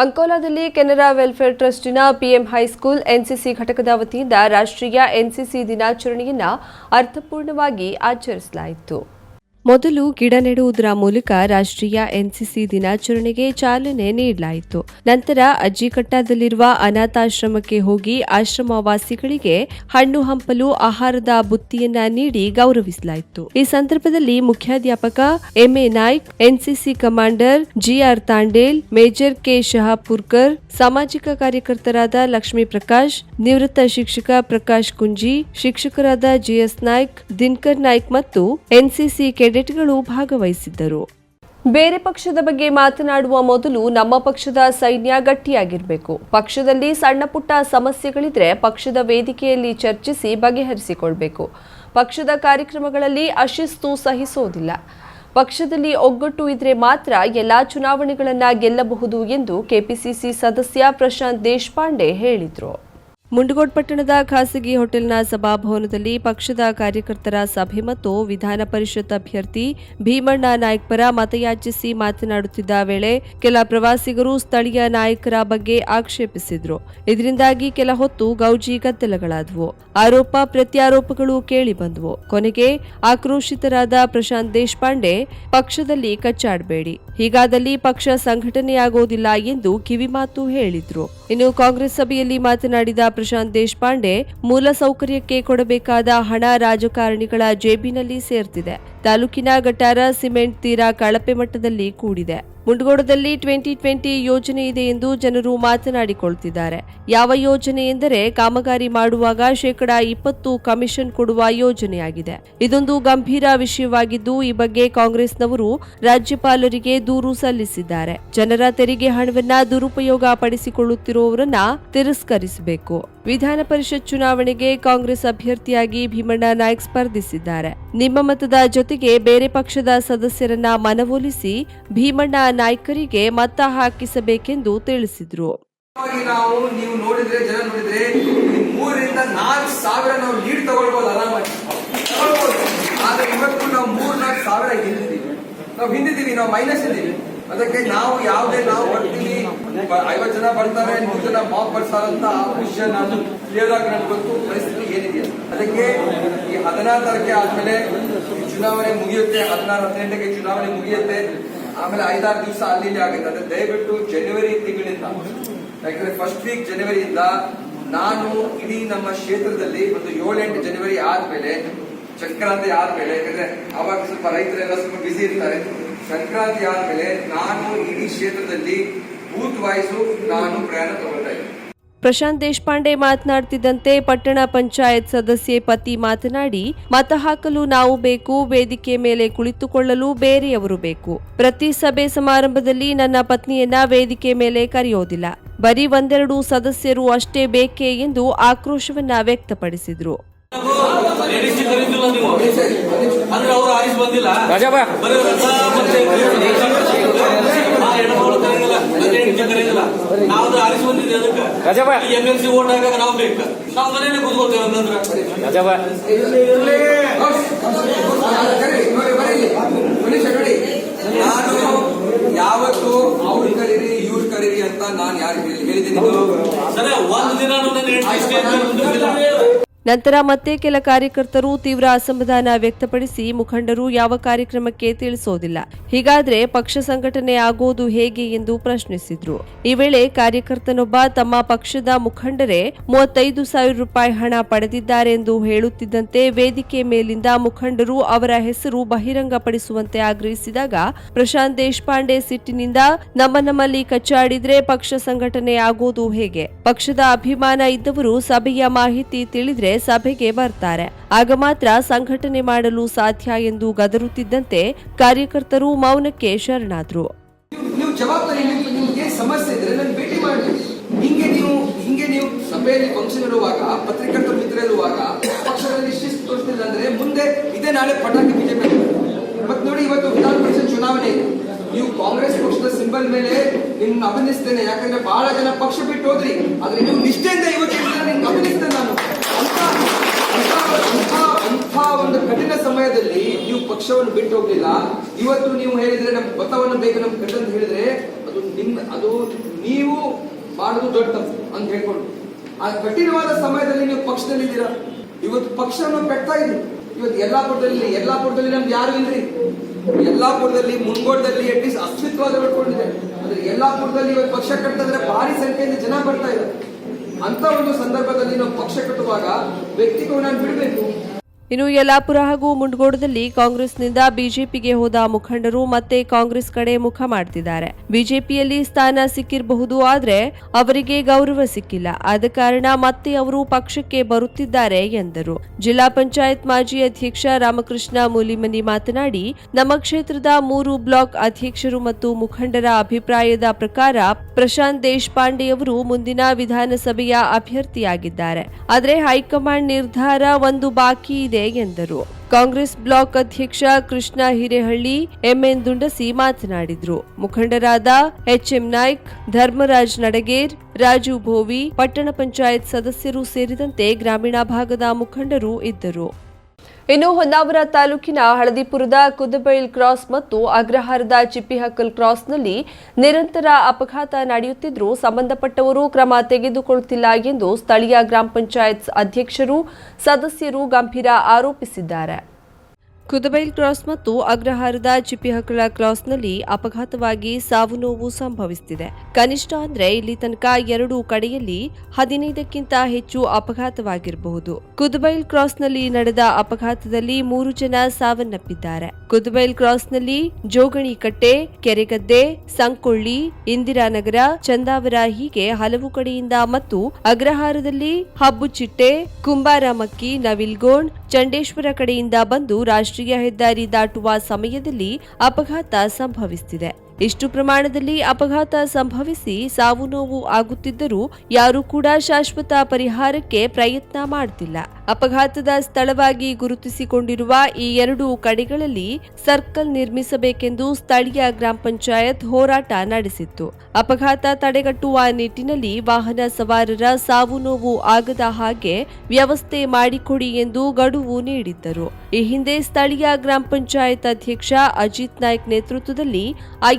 ಅಂಕೋಲಾದಲ್ಲಿ Canara welfare ಟ್ರಸ್ಟಿನ PM high school NCC ಘಟಕದ ವತಿಯಿಂದ ರಾಷ್ಟ್ರೀಯ ಎನ್ಸಿಸಿ ದಿನಾಚರಣೆಯನ್ನು ಅರ್ಥಪೂರ್ಣವಾಗಿ ಆಚರಿಸಲಾಯಿತು. ಮೊದಲು ಗಿಡ ನೆಡುವುದರ ಮೂಲಕ ರಾಷ್ಟ್ರೀಯ ಎನ್ಸಿಸಿ ದಿನಾಚರಣೆಗೆ ಚಾಲನೆ ನೀಡಲಾಯಿತು. ನಂತರ ಅಜ್ಜಿಕಟ್ಟಾದಲ್ಲಿರುವ ಅನಾಥಾಶ್ರಮಕ್ಕೆ ಹೋಗಿ ಆಶ್ರಮವಾಸಿಗಳಿಗೆ ಹಣ್ಣು ಹಂಪಲು ಆಹಾರದ ಬುತ್ತಿಯನ್ನ ನೀಡಿ ಗೌರವಿಸಲಾಯಿತು. ಈ ಸಂದರ್ಭದಲ್ಲಿ ಮುಖ್ಯಾಧ್ಯಾಪಕ MA Naik, NCC commander GR Tandel, major K. Shahapurkar, ಸಾಮಾಜಿಕ ಕಾರ್ಯಕರ್ತರಾದ ಲಕ್ಷ್ಮೀ ಪ್ರಕಾಶ್, ನಿವೃತ್ತ ಶಿಕ್ಷಕ ಪ್ರಕಾಶ್ ಕುಂಜಿ, ಶಿಕ್ಷಕರಾದ ಜಿಎಸ್ ನಾಯ್ಕ್, ದಿನಕರ್ ನಾಯ್ಕ್ ಮತ್ತು ಎನ್ಸಿಸಿ ಕೆಡೆಟ್ಗಳು ಭಾಗವಹಿಸಿದ್ದರು. ಬೇರೆ ಪಕ್ಷದ ಬಗ್ಗೆ ಮಾತನಾಡುವ ಮೊದಲು ನಮ್ಮ ಪಕ್ಷದ ಸೈನ್ಯ ಗಟ್ಟಿಯಾಗಿರಬೇಕು. ಪಕ್ಷದಲ್ಲಿ ಸಣ್ಣ ಪುಟ್ಟ ಸಮಸ್ಯೆಗಳಿದ್ರೆ ಪಕ್ಷದ ವೇದಿಕೆಯಲ್ಲಿ ಚರ್ಚಿಸಿ ಬಗೆಹರಿಸಿಕೊಳ್ಬೇಕು. ಪಕ್ಷದ ಕಾರ್ಯಕ್ರಮಗಳಲ್ಲಿ ಅಶಿಸ್ತು ಸಹಿಸೋದಿಲ್ಲ. ಪಕ್ಷದಲ್ಲಿ ಒಗ್ಗಟ್ಟು ಇದ್ರೆ ಮಾತ್ರ ಎಲ್ಲಾ ಚುನಾವಣೆಗಳನ್ನ ಗೆಲ್ಲಬಹುದು ಎಂದು ಕೆಪಿಸಿಸಿ ಸದಸ್ಯ ಪ್ರಶಾಂತ್ ದೇಶಪಾಂಡೆ ಹೇಳಿದರು. ಮುಂಡಗೋಡ್ ಪಟ್ಟಣದ ಖಾಸಗಿ ಹೋಟೆಲ್ನ ಸಭಾಭವನದಲ್ಲಿ ಪಕ್ಷದ ಕಾರ್ಯಕರ್ತರ ಸಭೆ ಮತ್ತು ವಿಧಾನ ಪರಿಷತ್ ಅಭ್ಯರ್ಥಿ ಭೀಮಣ್ಣ ನಾಯ್ಕ್ ಪರ ಮತಯಾಚಿಸಿ ಮಾತನಾಡುತ್ತಿದ್ದ ವೇಳೆ ಕೆಲ ಪ್ರವಾಸಿಗರು ಸ್ಥಳೀಯ ನಾಯಕರ ಬಗ್ಗೆ ಆಕ್ಷೇಪಿಸಿದ್ರು. ಇದರಿಂದಾಗಿ ಕೆಲ ಹೊತ್ತು ಗೌಜಿ ಗದ್ದಲಗಳಾದವು. ಆರೋಪ, ಪ್ರತ್ಯಾರೋಪಗಳು ಕೇಳಿ ಬಂದವು ಕೊನೆಗೆ ಆಕ್ರೋಶಿತರಾದ ಪ್ರಶಾಂತ್ ದೇಶಪಾಂಡೆ, ಪಕ್ಷದಲ್ಲಿ ಕಚ್ಚಾಡಬೇಡಿ. ಹೀಗಾದಲ್ಲಿ ಪಕ್ಷ ಸಂಘಟನೆಯಾಗುವುದಿಲ್ಲ ಎಂದು ಕಿವಿಮಾತು ಹೇಳಿದ್ರು. ಇನ್ನು ಕಾಂಗ್ರೆಸ್ ಸಭೆಯಲ್ಲಿ ಮಾತನಾಡಿದ ಪ್ರಶಾಂತ್ ದೇಶಪಾಂಡೆ ಮೂಲ ಸೌಕರ್ಯಕ್ಕೆ ಕೊಡಬೇಕಾದ ಹಣ ರಾಜಕಾರಣಿಗಳ ಜೇಬಿನಲ್ಲಿ ಸೇರ್ತಿದೆ. ತಾಲೂಕಿನ ಗಟಾರ ಸಿಮೆಂಟ್ ತೀರಾ ಕಳಪೆ ಮಟ್ಟದಲ್ಲಿ ಕೂಡಿದೆ. ಮುಂಡಗೋಡದಲ್ಲಿ ಟ್ವೆಂಟಿ ಟ್ವೆಂಟಿ ಯೋಜನೆ ಇದೆ ಎಂದು ಜನರು ಮಾತನಾಡಿಕೊಳ್ತಿದ್ದಾರೆ. ಯಾವ ಯೋಜನೆ ಎಂದರೆ ಕಾಮಗಾರಿ ಮಾಡುವಾಗ ಶೇಕಡಾ ಇಪ್ಪತ್ತು ಕಮಿಷನ್ ಕೊಡುವ ಯೋಜನೆಯಾಗಿದೆ. ಇದೊಂದು ಗಂಭೀರ ವಿಷಯವಾಗಿದ್ದು, ಈ ಬಗ್ಗೆ ಕಾಂಗ್ರೆಸ್ನವರು ರಾಜ್ಯಪಾಲರಿಗೆ ದೂರು ಸಲ್ಲಿಸಿದ್ದಾರೆ. ಜನರ ತೆರಿಗೆ ಹಣವನ್ನ ದುರುಪಯೋಗ ಪಡಿಸಿಕೊಳ್ಳುತ್ತಿರುವವರನ್ನ ತಿರಸ್ಕರಿಸಬೇಕು. ವಿಧಾನ ಪರಿಷತ್ ಚುನಾವಣೆಗೆ ಕಾಂಗ್ರೆಸ್ ಅಭ್ಯರ್ಥಿಯಾಗಿ ಭೀಮಣ್ಣ ನಾಯ್ಕ್ ಸ್ಪರ್ಧಿಸಿದ್ದಾರೆ. ನಿಮ್ಮ ಮತದ ಜೊತೆಗೆ ಬೇರೆ ಪಕ್ಷದ ಸದಸ್ಯರನ್ನ ಮನವೊಲಿಸಿ ಭೀಮಣ್ಣ ನಾಯ್ಕರಿಗೆ ಮತ ಹಾಕಿಸಬೇಕೆಂದು ತಿಳಿಸಿದ್ರು. ನಾವು ನೀವು ನೋಡಿದ್ರೆ, ಜನ ನೋಡಿದ್ರೆ ಮೂರರಿಂದ ನಾಲ್ಕು ಸಾವಿರ ನಾವು ಲೀಡ್ ತಗೊಳ್ಬೋದು ಆರಾಮಾಗಿ ಆದ್ರೆ ಇವತ್ತು ನಾವು ಮೂರ್ ನಾಲ್ಕು ಸಾವಿರ ಹಿಂದಿದ್ದೀವಿ. ನಾವು ಹಿಂದಿದ್ದೀವಿ, ನಾವು ಮೈನಸ್ ಇದ್ದೀವಿ. ಅದಕ್ಕೆ ನಾವು ಯಾವುದೇ ನಾವು ಬರ್ತೀವಿ ಐವತ್ತು ಜನ ಬರ್ತಾರೆ ನೂರು ಜನ ಮಾಪ್ ಅಂತ ಆ ವಿಷಯ ನಾನು ಕ್ಲಿಯರ್ ಆಗಿ ನನಗೆ ಗೊತ್ತು ಪರಿಸ್ಥಿತಿ ಏನಿದೆ? ಅದಕ್ಕೆ ಈ ಹದಿನಾರು ತಾರೀಕೆ ಆದ್ಮೇಲೆ ಚುನಾವಣೆ ಮುಗಿಯುತ್ತೆ, ಹದಿನಾರು, ಹದಿನೆಂಟಕ್ಕೆ ಚುನಾವಣೆ ಮುಗಿಯುತ್ತೆ. ಆಮೇಲೆ ಐದಾರು ದಿವಸ ಅಲ್ಲಿ ಆಗುತ್ತೆ. ಅದೇ ದಯವಿಟ್ಟು ಜನವರಿ ತಿಂಗಳಿಂದ, ಯಾಕಂದ್ರೆ ಫಸ್ಟ್ ವೀಕ್ ಜನವರಿಯಿಂದ ನಾನು ಇಡೀ ನಮ್ಮ ಕ್ಷೇತ್ರದಲ್ಲಿ ಒಂದು ಏಳೆಂಟು ಜನವರಿ ಆದ್ಮೇಲೆ, ಸಂಕ್ರಾಂತಿ ಆದ್ಮೇಲೆ, ಯಾಕಂದ್ರೆ ಅವಾಗ ಸ್ವಲ್ಪ ರೈತರೆಲ್ಲ ಸ್ವಲ್ಪ ಬಿಸಿ ಇರ್ತಾರೆ. ಸಂಕ್ರಾಂತಿ ಆದ್ಮೇಲೆ ನಾನು ಇಡೀ ಕ್ಷೇತ್ರದಲ್ಲಿ ಬೂತ್ ವಾಯ್ಸು ನಾನು ಪ್ರಯಾಣ ತಗೊಳ್ತಾ ಇದ್ದೀನಿ. ಪ್ರಶಾಂತ್ ದೇಶಪಾಂಡೆ ಮಾತನಾಡ್ತಿದ್ದಂತೆ ಪಟ್ಟಣ ಪಂಚಾಯತ್ ಸದಸ್ಯೆ ಪತಿ ಮಾತನಾಡಿ ಮತ ಹಾಕಲು ನಾವು ಬೇಕು ವೇದಿಕೆ ಮೇಲೆ ಕುಳಿತುಕೊಳ್ಳಲು ಬೇರೆಯವರು ಬೇಕು. ಪ್ರತಿ ಸಭೆ ಸಮಾರಂಭದಲ್ಲಿ ನನ್ನ ಪತ್ನಿಯನ್ನ ವೇದಿಕೆ ಮೇಲೆ ಕರೆಯೋದಿಲ್ಲ. ಬರೀ ಒಂದೆರಡು ಸದಸ್ಯರು ಅಷ್ಟೇ ಬೇಕೇ ಎಂದು ಆಕ್ರೋಶವನ್ನ ವ್ಯಕ್ತಪಡಿಸಿದ್ರು. ಬಂದಿಲ್ಲ ರಾಜಪ್ಪ. ಬರೀ ರಸ ಮತ್ತೆ ಆ ಹೆಣ್ಮಗಳು ಕರೆಯಂಗಿಲ್ಲ ಮತ್ತೆ ಹೆಂಡತಿ ಕರೆಯಂಗಿಲ್ಲ ನಾವು ಆರಿಸಿ ಬಂದಿದ್ದೆ ಅದಕ್ಕೆ. Rajappa. M L C vote ಹಾಕಾಗ ನಾವು ಬೇಕು. ನಾವು ಮನೇಲಿ ಕೂತ್ಕೊಳ್ತೇವೆ ಹಂಗಂದ್ರೆ ನಾನು ಯಾವತ್ತು ಅವ್ರು ಕರೀರಿ ಇವ್ರು ಕರೀರಿ ಅಂತ ನಾನು ಯಾರು ಹೇಳಿದ್ದೀನಿ. ಸರಿ ಒಂದು ದಿನ ನನ್ನ ನಂತರ ಮತ್ತೆ ಕೆಲ ಕಾರ್ಯಕರ್ತರು ತೀವ್ರ ಅಸಮಾಧಾನ ವ್ಯಕ್ತಪಡಿಸಿ ಮುಖಂಡರು ಯಾವ ಕಾರ್ಯಕ್ರಮಕ್ಕೆ ತಿಳಿಸೋದಿಲ್ಲ. ಹೀಗಾದ್ರೆ ಪಕ್ಷ ಸಂಘಟನೆ ಆಗೋದು ಹೇಗೆ ಎಂದು ಪ್ರಶ್ನಿಸಿದ್ರು. ಈ ವೇಳೆ ಕಾರ್ಯಕರ್ತನೊಬ್ಬ ತಮ್ಮ ಪಕ್ಷದ ಮುಖಂಡರೇ ಮೂವತ್ತೈದು ಸಾವಿರ ರೂಪಾಯಿ ಹಣ ಪಡೆದಿದ್ದಾರೆ ಎಂದು ಹೇಳುತ್ತಿದ್ದಂತೆ ವೇದಿಕೆ ಮೇಲಿಂದ ಮುಖಂಡರು ಅವರ ಹೆಸರು ಬಹಿರಂಗಪಡಿಸುವಂತೆ ಆಗ್ರಹಿಸಿದಾಗ ಪ್ರಶಾಂತ್ ದೇಶಪಾಂಡೆ ಸಿಟ್ಟಿನಿಂದ, ನಮ್ಮ ನಮ್ಮಲ್ಲಿ ಕಚ್ಚಾಡಿದ್ರೆ ಪಕ್ಷ ಸಂಘಟನೆ ಆಗೋದು ಹೇಗೆ? ಪಕ್ಷದ ಅಭಿಮಾನ ಇದ್ದವರು ಸಭೆಯ ಮಾಹಿತಿ ತಿಳಿದ್ರೆ ಸಭೆಗೆ ಬರ್ತಾರೆ. ಆಗ ಮಾತ್ರ ಸಂಘಟನೆ ಮಾಡಲು ಸಾಧ್ಯ ಎಂದು ಗದರುತ್ತಿದ್ದಂತೆ ಕಾರ್ಯಕರ್ತರು ಮೌನಕ್ಕೆ ಶರಣಾದ್ರು. ಸಭೆಯಲ್ಲಿ ಫಂಕ್ಷನ್ ಇರುವಾಗ ಪತ್ರಿಕರ್ತರ ಮಿತ್ರ ಇರುವಾಗ, ಪಕ್ಷದಲ್ಲಿ ಶಿಸ್ತು ತೋರಿಸಲಿಲ್ಲ ಅಂದ್ರೆ ಮುಂದೆ ಇದೇ ನಾಳೆ ಪಟಾಕಿ ಬಿಜೆಪಿ ಮತ್ ನೋಡಿ, ಇವತ್ತು ವಿಧಾನ ಪರಿಷತ್ ಚುನಾವಣೆ. ಇದೆ ನೀವು ಕಾಂಗ್ರೆಸ್ ಪಕ್ಷದ ಸಿಂಬಲ್ ಮೇಲೆ ನಿಮ್ಮನ್ನ ಅಭಿನಯಿಸ್ತೇನೆ ಯಾಕಂದ್ರೆ ಬಹಳ ಜನ ಪಕ್ಷ ಬಿಟ್ಟು ಹೋದ್ರಿ. ಆದ್ರೆ ನೀವು ನಿಷ್ಠೆಯಿಂದ ಇವತ್ತು ನಿಮ್ಗೆ ಅಭಿನಯಿಸ್ತೇನೆ ನಾನು. ಅಂತ ಒಂದು ಕಠಿಣ ಸಮಯದಲ್ಲಿ ನೀವು ಪಕ್ಷವನ್ನು ಬಿಟ್ಟು ಹೋಗ್ಲಿಲ್ಲ. ಇವತ್ತು ನೀವು ಹೇಳಿದ್ರೆ ನಮ್ ಮತವನ್ನು ಬೇಕು ಕಟ್ಟ ಅಂತ ಹೇಳಿದ್ರೆ ಅದು ನಿಮ್ಮ ಅದು ನೀವು ಮಾಡುದು ದೊಡ್ಡ ತಪ್ಪು ಅಂತ ಹೇಳ್ಕೊಂಡು. ಆ ಕಠಿಣವಾದ ಸಮಯದಲ್ಲಿ ನೀವು ಪಕ್ಷದಲ್ಲಿ ಇದ್ದೀರಾ? ಇವತ್ತು ಪಕ್ಷವನ್ನು ಕಟ್ತಾ ಇದ್ರು. ಇವತ್ತು ಯಲ್ಲಾಪುರದಲ್ಲಿ ಯಲ್ಲಾಪುರದಲ್ಲಿ ನಮ್ಗೆ ಯಾರು ಇಲ್ರಿ? ಯಲ್ಲಾಪುರದಲ್ಲಿ ಮುಂಗೋಡದಲ್ಲಿ ಅಟ್ಲೀಸ್ಟ್ ಅಸ್ತಿತ್ವದ ಬಿಟ್ಕೊಂಡಿದೆ ಆದ್ರೆ ಯಲ್ಲಾಪುರದಲ್ಲಿ ಇವತ್ತು ಪಕ್ಷ ಕಟ್ಟಿದ್ರೆ ಭಾರಿ ಸಂಖ್ಯೆಯಿಂದ ಜನ ಬರ್ತಾ ಇದ್ದಾರೆ. ಅಂತ ಒಂದು ಸಂದರ್ಭದಲ್ಲಿ ನಾವು ಪಕ್ಷ ಕಟ್ಟುವಾಗ ವ್ಯಕ್ತಿಗಳನ್ನ ಬಿಡಬೇಕು. ಇನ್ನು ಯಲ್ಲಾಪುರ ಹಾಗೂ ಮುಂಡಗೋಡದಲ್ಲಿ ಕಾಂಗ್ರೆಸ್ನಿಂದ ಬಿಜೆಪಿಗೆ ಹೋದ ಮುಖಂಡರು ಮತ್ತೆ ಕಾಂಗ್ರೆಸ್ ಕಡೆ ಮುಖ ಮಾಡ್ತಿದ್ದಾರೆ. ಬಿಜೆಪಿಯಲ್ಲಿ ಸ್ಥಾನ ಸಿಕ್ಕಿರಬಹುದು ಆದರೆ ಅವರಿಗೆ ಗೌರವ ಸಿಕ್ಕಿಲ್ಲ. ಆದ ಕಾರಣ ಮತ್ತೆ ಅವರು ಪಕ್ಷಕ್ಕೆ ಬರುತ್ತಿದ್ದಾರೆ ಎಂದರು. ಜಿಲ್ಲಾ ಪಂಚಾಯತ್ ಮಾಜಿ ಅಧ್ಯಕ್ಷ ರಾಮಕೃಷ್ಣ ಮೂಲಿಮನಿ ಮಾತನಾಡಿ, ನಮ್ಮ ಕ್ಷೇತ್ರದ ಮೂರು ಬ್ಲಾಕ್ ಅಧ್ಯಕ್ಷರು ಮತ್ತು ಮುಖಂಡರ ಅಭಿಪ್ರಾಯದ ಪ್ರಕಾರ ಪ್ರಶಾಂತ್ ದೇಶಪಾಂಡೆ ಅವರು ಮುಂದಿನ ವಿಧಾನಸಭೆಯ ಅಭ್ಯರ್ಥಿಯಾಗಿದ್ದಾರೆ. ಆದರೆ ಹೈಕಮಾಂಡ್ ನಿರ್ಧಾರ ಒಂದು ಬಾಕಿ ಇದೆ ಎಂದರು. ಕಾಂಗ್ರೆಸ್ ಬ್ಲಾಕ್ ಅಧ್ಯಕ್ಷ ಕೃಷ್ಣ ಹಿರೇಹಳ್ಳಿ, ಎಂಎನ್ ದುಂಡಸಿ ಮಾತನಾಡಿದ್ರು. ಮುಖಂಡರಾದ ಎಚ್ಎಂ ನಾಯ್ಕ್, ಧರ್ಮರಾಜ್ ನಡಗೇರ್, ರಾಜು ಭೋವಿ, ಪಟ್ಟಣ ಪಂಚಾಯತ್ ಸದಸ್ಯರು ಸೇರಿದಂತೆ ಗ್ರಾಮೀಣ ಭಾಗದ ಮುಖಂಡರು ಇದ್ದರು. ಇನ್ನು ಹೊನ್ನಾವರ ತಾಲೂಕಿನ ಹಳದಿಪುರದ ಕುದಬೈಲ್ ಕ್ರಾಸ್ ಮತ್ತು ಅಗ್ರಹಾರದ ಚಿಪ್ಪಿಹಕ್ಕಲ್ ಕ್ರಾಸ್ನಲ್ಲಿ ನಿರಂತರ ಅಪಘಾತ ನಡೆಯುತ್ತಿದ್ದರೂ ಸಂಬಂಧಪಟ್ಟವರು ಕ್ರಮ ತೆಗೆದುಕೊಳ್ಳುತ್ತಿಲ್ಲ ಎಂದು ಸ್ಥಳೀಯ ಗ್ರಾಮ ಪಂಚಾಯತ್ ಅಧ್ಯಕ್ಷರು, ಸದಸ್ಯರು ಗಂಭೀರ ಆರೋಪಿಸಿದ್ದಾರೆ. ಕುದಬೈಲ್ ಕ್ರಾಸ್ ಮತ್ತು ಅಗ್ರಹಾರದ ಚಿಪ್ಪಿಹಕ್ಕಳ ಕ್ರಾಸ್ನಲ್ಲಿ ಅಪಘಾತವಾಗಿ ಸಾವು ನೋವು ಸಂಭವಿಸುತ್ತಿದೆ ಕನಿಷ್ಠ ಅಂದ್ರೆ ಇಲ್ಲಿ ತನಕ ಎರಡೂ ಕಡೆಯಲ್ಲಿ ಹದಿನೈದಕ್ಕಿಂತ ಹೆಚ್ಚು ಅಪಘಾತವಾಗಿರಬಹುದು. ಕುದಬೈಲ್ ಕ್ರಾಸ್ನಲ್ಲಿ ನಡೆದ ಅಪಘಾತದಲ್ಲಿ ಮೂರು ಜನ ಸಾವನ್ನಪ್ಪಿದ್ದಾರೆ. ಕುದಬೈಲ್ ಕ್ರಾಸ್ನಲ್ಲಿ ಜೋಗಣಿ ಕಟ್ಟೆ ಕೆರೆಗದ್ದೆ, ಸಂಕೊಳ್ಳಿ, ಇಂದಿರಾನಗರ, ಚಂದಾವರ ಹೀಗೆ ಹಲವು ಕಡೆಯಿಂದ ಮತ್ತು ಅಗ್ರಹಾರದಲ್ಲಿ ಹಬ್ಬುಚಿಟ್ಟೆ, ಕುಂಬಾರಮಕ್ಕಿ, ನವಿಲ್ಗೋಣ್, ಚಂಡೇಶ್ವರ ಕಡೆಯಿಂದ ಬಂದು ರಾಷ್ಟ್ರೀಯ ಹೆದ್ದಾರಿ ದಾಟುವ ಸಮಯದಲ್ಲಿ ಅಪಘಾತ ಸಂಭವಿಸುತ್ತಿದೆ ಇಷ್ಟು ಪ್ರಮಾಣದಲ್ಲಿ ಅಪಘಾತ ಸಂಭವಿಸಿ ಸಾವು ನೋವು ಆಗುತ್ತಿದ್ದರೂ ಯಾರೂ ಕೂಡ ಶಾಶ್ವತ ಪರಿಹಾರಕ್ಕೆ ಪ್ರಯತ್ನ ಮಾಡುತ್ತಿಲ್ಲ ಅಪಘಾತದ ಸ್ಥಳವಾಗಿ ಗುರುತಿಸಿಕೊಂಡಿರುವ ಈ ಎರಡು ಕಡೆಗಳಲ್ಲಿ ಸರ್ಕಲ್ ನಿರ್ಮಿಸಬೇಕೆಂದು ಸ್ಥಳೀಯ ಗ್ರಾಮ ಪಂಚಾಯತ್ ಹೋರಾಟ ನಡೆಸಿತ್ತು. ಅಪಘಾತ ತಡೆಗಟ್ಟುವ ನಿಟ್ಟಿನಲ್ಲಿ ವಾಹನ ಸವಾರರ ಸಾವು ನೋವು ಆಗದ ಹಾಗೆ ವ್ಯವಸ್ಥೆ ಮಾಡಿಕೊಡಿ ಎಂದು ಗಡುವು ನೀಡಿದ್ದರು. ಈ ಹಿಂದೆ ಸ್ಥಳೀಯ ಗ್ರಾಮ ಪಂಚಾಯತ್ ಅಧ್ಯಕ್ಷ ಅಜಿತ್ ನಾಯ್ಕ್ ನೇತೃತ್ವದಲ್ಲಿ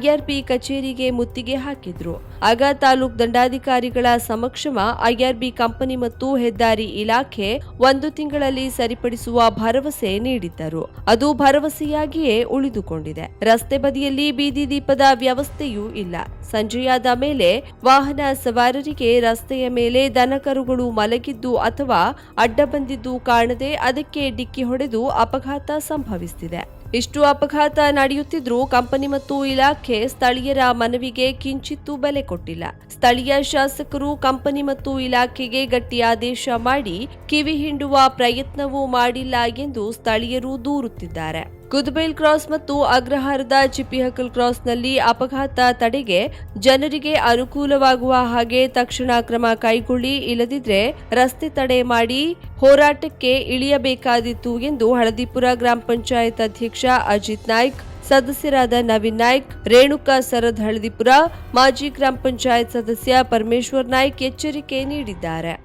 ಐಆರ್ಬಿ ಕಚೇರಿಗೆ ಮುತ್ತಿಗೆ ಹಾಕಿದ್ರು. ಆಗ ತಾಲೂಕ್ ದಂಡಾಧಿಕಾರಿಗಳ ಸಮಕ್ಷಮ ಐಆರ್ಬಿ ಕಂಪನಿ ಮತ್ತು ಹೆದ್ದಾರಿ ಇಲಾಖೆ ಒಂದು ತಿಂಗಳಲ್ಲಿ ಸರಿಪಡಿಸುವ ಭರವಸೆ ನೀಡಿದ್ದರು. ಅದು ಭರವಸೆಯಾಗಿಯೇ ಉಳಿದುಕೊಂಡಿದೆ. ರಸ್ತೆ ಬದಿಯಲ್ಲಿ ಬೀದಿ ದೀಪದ ವ್ಯವಸ್ಥೆಯೂ ಇಲ್ಲ. ಸಂಜೆಯಾದ ಮೇಲೆ ವಾಹನ ಸವಾರರಿಗೆ ರಸ್ತೆಯ ಮೇಲೆ ದನಕರುಗಳು ಮಲಗಿದ್ದು ಅಥವಾ ಅಡ್ಡ ಬಂದಿದ್ದು ಕಾಣದೆ ಅದಕ್ಕೆ ಡಿಕ್ಕಿ ಹೊಡೆದು ಅಪಘಾತ ಸಂಭವಿಸುತ್ತಿದೆ ಇಷ್ಟು ಅಪಘಾತ ನಡೆಯುತ್ತಿದ್ರೂ ಕಂಪನಿ ಮತ್ತು ಇಲಾಖೆ ಸ್ಥಳೀಯರ ಮನವಿಗೆ ಕಿಂಚಿತ್ತೂ ಬೆಲೆ ಕೊಟ್ಟಿಲ್ಲ. ಸ್ಥಳೀಯ ಶಾಸಕರು ಕಂಪನಿ ಮತ್ತು ಇಲಾಖೆಗೆ ಗಟ್ಟಿ ಆದೇಶ ಮಾಡಿ ಕಿವಿ ಹಿಂಡುವ ಪ್ರಯತ್ನವೂ ಮಾಡಿಲ್ಲ ಎಂದು ಸ್ಥಳೀಯರು ದೂರುತ್ತಿದ್ದಾರೆ. ಕುದ್ಬೇಲ್ ಕ್ರಾಸ್ ಮತ್ತು ಅಗ್ರಹಾರದ ಚಿಪ್ಪಿಹಕಲ್ ಕ್ರಾಸ್ನಲ್ಲಿ ಅಪಘಾತ ತಡೆಗೆ ಜನರಿಗೆ ಅನುಕೂಲವಾಗುವ ಹಾಗೆ ತಕ್ಷಣ ಕ್ರಮ ಕೈಗೊಳ್ಳಿ, ಇಲ್ಲದಿದ್ರೆ ರಸ್ತೆ ತಡೆ ಮಾಡಿ ಹೋರಾಟಕ್ಕೆ ಇಳಿಯಬೇಕಾದಿತ್ತು ಎಂದು ಹಳದಿಪುರ ಗ್ರಾಮ ಪಂಚಾಯತ್ ಅಧ್ಯಕ್ಷ ಅಜಿತ್ ನಾಯ್ಕ್, ಸದಸ್ಯರಾದ ನವೀನ್ ನಾಯ್ಕ್, ರೇಣುಕಾ ಸರದ್ ಹಳದಿಪುರ, ಮಾಜಿ ಗ್ರಾಮ ಪಂಚಾಯತ್ ಸದಸ್ಯ ಪರಮೇಶ್ವರ್ ನಾಯ್ಕ್ ಎಚ್ಚರಿಕೆ ನೀಡಿದ್ದಾರೆ.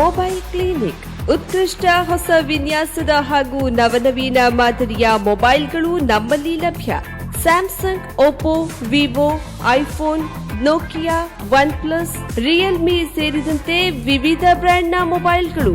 ಮೊಬೈಲ್ ಕ್ಲಿನಿಕ್ ಉತ್ಕೃಷ್ಟ ಹೊಸ ವಿನ್ಯಾಸದ ಹಾಗೂ ನವನವೀನ ಮಾದರಿಯ ಮೊಬೈಲ್ಗಳು ನಮ್ಮಲ್ಲಿ ಲಭ್ಯ. Samsung, Oppo, Vivo, iPhone, Nokia OnePlus Realme ಸೇರಿದಂತೆ ವಿವಿಧ ಬ್ರ್ಯಾಂಡ್ನ ಮೊಬೈಲ್ಗಳು.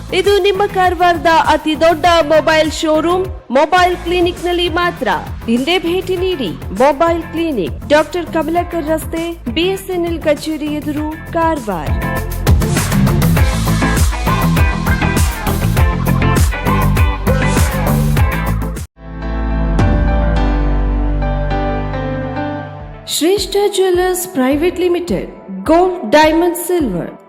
ಇದು ನಿಮ್ಮ ಕಾರವಾರದ ಅತಿ ದೊಡ್ಡ ಮೊಬೈಲ್ ಶೋರೂಮ್, ಮೊಬೈಲ್ ಕ್ಲಿನಿಕ್ನಲ್ಲಿ ಮಾತ್ರ. ಹಿಂದೆ ಭೇಟಿ ನೀಡಿ. ಮೊಬೈಲ್ ಕ್ಲಿನಿಕ್, ಡಾಕ್ಟರ್ ಕಮಲಾಕರ್ ರಸ್ತೆ, ಬಿಎಸ್ಎನ್ಎಲ್ ಕಚೇರಿ ಎದುರು Karwar. Shreshta jewellers private limited, gold, diamond, silver.